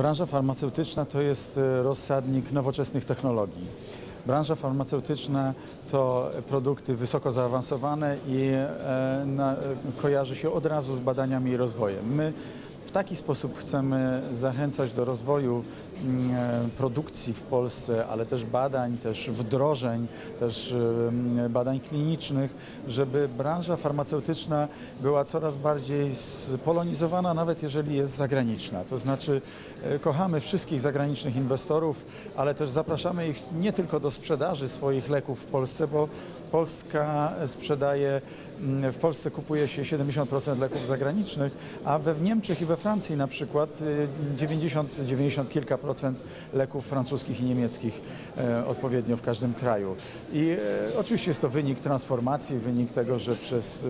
Branża farmaceutyczna to jest e, rozsadnik nowoczesnych technologii. Branża farmaceutyczna to produkty wysoko zaawansowane i e, e, kojarzy się od razu z badaniami i rozwojem. My w taki sposób chcemy zachęcać do rozwoju mm, e, produkcji w Polsce, ale też badań, też wdrożeń, też em, badań klinicznych, żeby branża farmaceutyczna była coraz bardziej spolonizowana, nawet jeżeli jest zagraniczna. To znaczy e, kochamy wszystkich zagranicznych inwestorów, ale też zapraszamy ich nie tylko do sprzedaży swoich leków w Polsce, bo Polska sprzedaje, mm, w Polsce kupuje się 70% leków zagranicznych, a we w Niemczech i we Francji na przykład y, 90, 90 kilka procent leków francuskich i niemieckich e, odpowiednio w każdym kraju. I e, oczywiście jest to wynik transformacji, wynik tego, że przez e,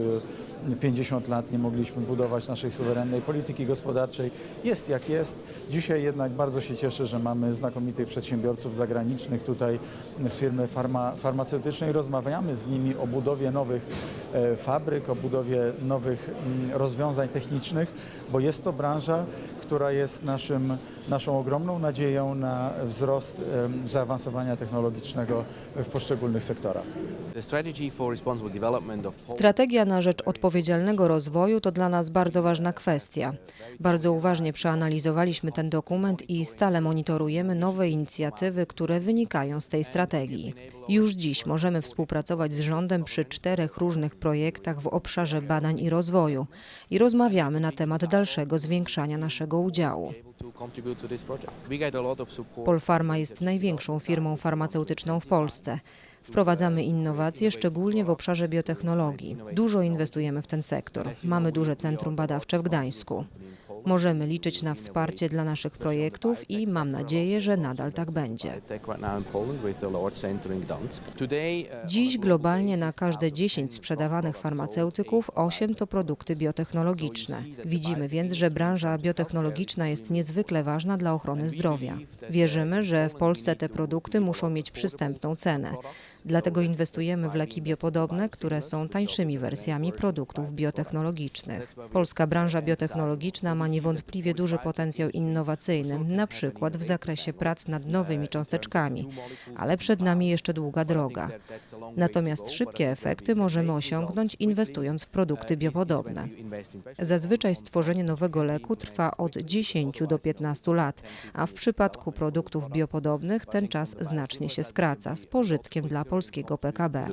50 lat nie mogliśmy budować naszej suwerennej polityki gospodarczej. Jest jak jest. Dzisiaj jednak bardzo się cieszę, że mamy znakomitych przedsiębiorców zagranicznych tutaj z firmy farma, farmaceutycznej. Rozmawiamy z nimi o budowie nowych e, fabryk, o budowie nowych mm, rozwiązań technicznych, bo jest to branża, która jest naszym, naszą ogromną nadzieją na wzrost zaawansowania technologicznego w poszczególnych sektorach. Strategia na rzecz odpowiedzialnego rozwoju to dla nas bardzo ważna kwestia. Bardzo uważnie przeanalizowaliśmy ten dokument i stale monitorujemy nowe inicjatywy, które wynikają z tej strategii. Już dziś możemy współpracować z rządem przy czterech różnych projektach w obszarze badań i rozwoju i rozmawiamy na temat dalszego zwiększania naszego udziału. able to contribute to this project. We get a lot of support. Polfarma jest największą firmą farmaceutyczną w Polsce. Wprowadzamy innowacje, szczególnie w obszarze biotechnologii. Dużo inwestujemy w ten sektor. Mamy duże centrum badawcze w Gdańsku. Możemy liczyć na wsparcie dla naszych projektów i mam nadzieję, że nadal tak będzie. Uh, Dziś globalnie na każde 10 sprzedawanych farmaceutyków 8 to produkty biotechnologiczne. Widzimy więc, że branża biotechnologiczna jest niezwykle ważna dla ochrony zdrowia. Wierzymy, że w Polsce te produkty muszą mieć przystępną cenę. Dlatego inwestujemy w leki biopodobne, które są tańszymi wersjami produktów biotechnologicznych. Polska branża biotechnologiczna ma niewątpliwie duży potencjał innowacyjny, na przykład w zakresie prac nad nowymi cząsteczkami, ale przed nami jeszcze długa droga. Natomiast szybkie efekty możemy osiągnąć inwestując w produkty biopodobne. Zazwyczaj stworzenie nowego leku trwa od 10 do 15 lat, a w przypadku produktów biopodobnych ten czas znacznie się skraca z pożytkiem dla polskiego PKB.